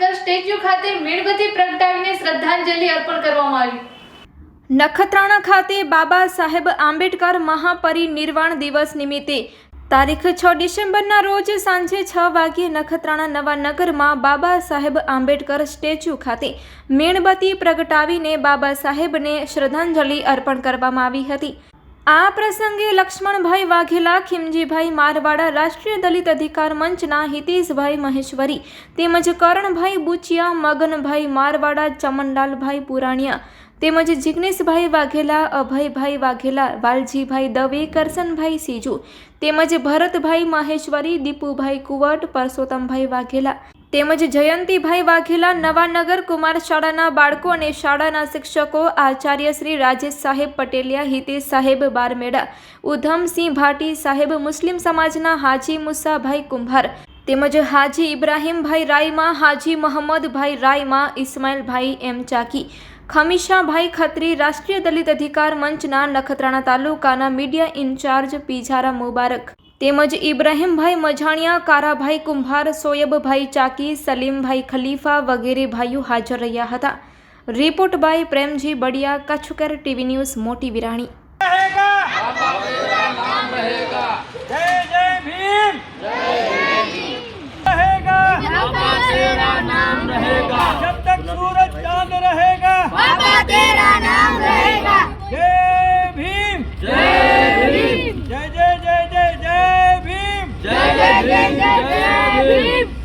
Ambedkar statue ખાતે મીણબત્તી પ્રગટાવીને શ્રદ્ધાંજલિ અર્પણ કરવામાં આવી. નખત્રાણા ખાતે બાબા સાહેબ આંબેડકર મહાપરિનિર્વાણ દિવસ નિમિત્તે તારીખ છ ડિસેમ્બરના રોજ સાંજે છ વાગ્યે નખત્રાણા નવા નગરમાં બાબા સાહેબ આંબેડકર સ્ટેચ્યુ ખાતે મીણબત્તી પ્રગટાવીને બાબા સાહેબને શ્રદ્ધાંજલિ અર્પણ કરવામાં આવી હતી. આ પ્રસંગે લક્ષ્મણભાઈ વાઘેલા, ખીમજીભાઈ મારવાડા, રાષ્ટ્રીય દલિત અધિકાર મંચના હિતેશભાઈ મહેશ્વરી તેમજ કરણભાઈ બુચિયા, મગનભાઈ મારવાડા, ચમનલાલભાઈ પુરાણિયા તેમજ જિગ્નેશભાઈ વાઘેલા, અભયભાઈ વાઘેલા, વાલજીભાઈ દવે, કરસનભાઈ સીજુ તેમજ ભરતભાઈ મહેશ્વરી, દીપુભાઈ કુવટ પરસોત્તમભાઈ વાઘેલા તેમજ જયંતિભાઈ વાઘેલા નવાનગર કુમાર શાળાના બાળકો અને શાળાના શિક્ષકો આચાર્ય શ્રી રાજેશ સાહેબ પટેલિયા, હિતેશ સાહેબ બારમેડા, ઉધમસિંહ ભાટી સાહેબ, મુસ્લિમ સમાજના હાજી મુસાભાઈ કુંભાર, તેમજ હાજી ઇબ્રાહીમભાઈ રાયમાં, હાજી મોહમ્મદભાઈ રાયમાં, ઇસ્માઇલભાઈ એમ ચાકી, ખમીશાભાઈ ખત્રી રાષ્ટ્રીય દલિત અધિકાર મંચના નખત્રાણા તાલુકાના મીડિયા ઇન્ચાર્જ પીઝારા મુબારક. તેમજ ઇબ્રાહીમભાઈ મજાણિયા, કારાભાઈ કુંભાર, સોયબભાઈ ચાકી, સલીમભાઈ ખલીફા વગેરે ભાઈઓ હાજર રહ્યા હતા. Report by Premji Badiya, કચ્છકર TV news, Moti Virani. Yeah, yeah.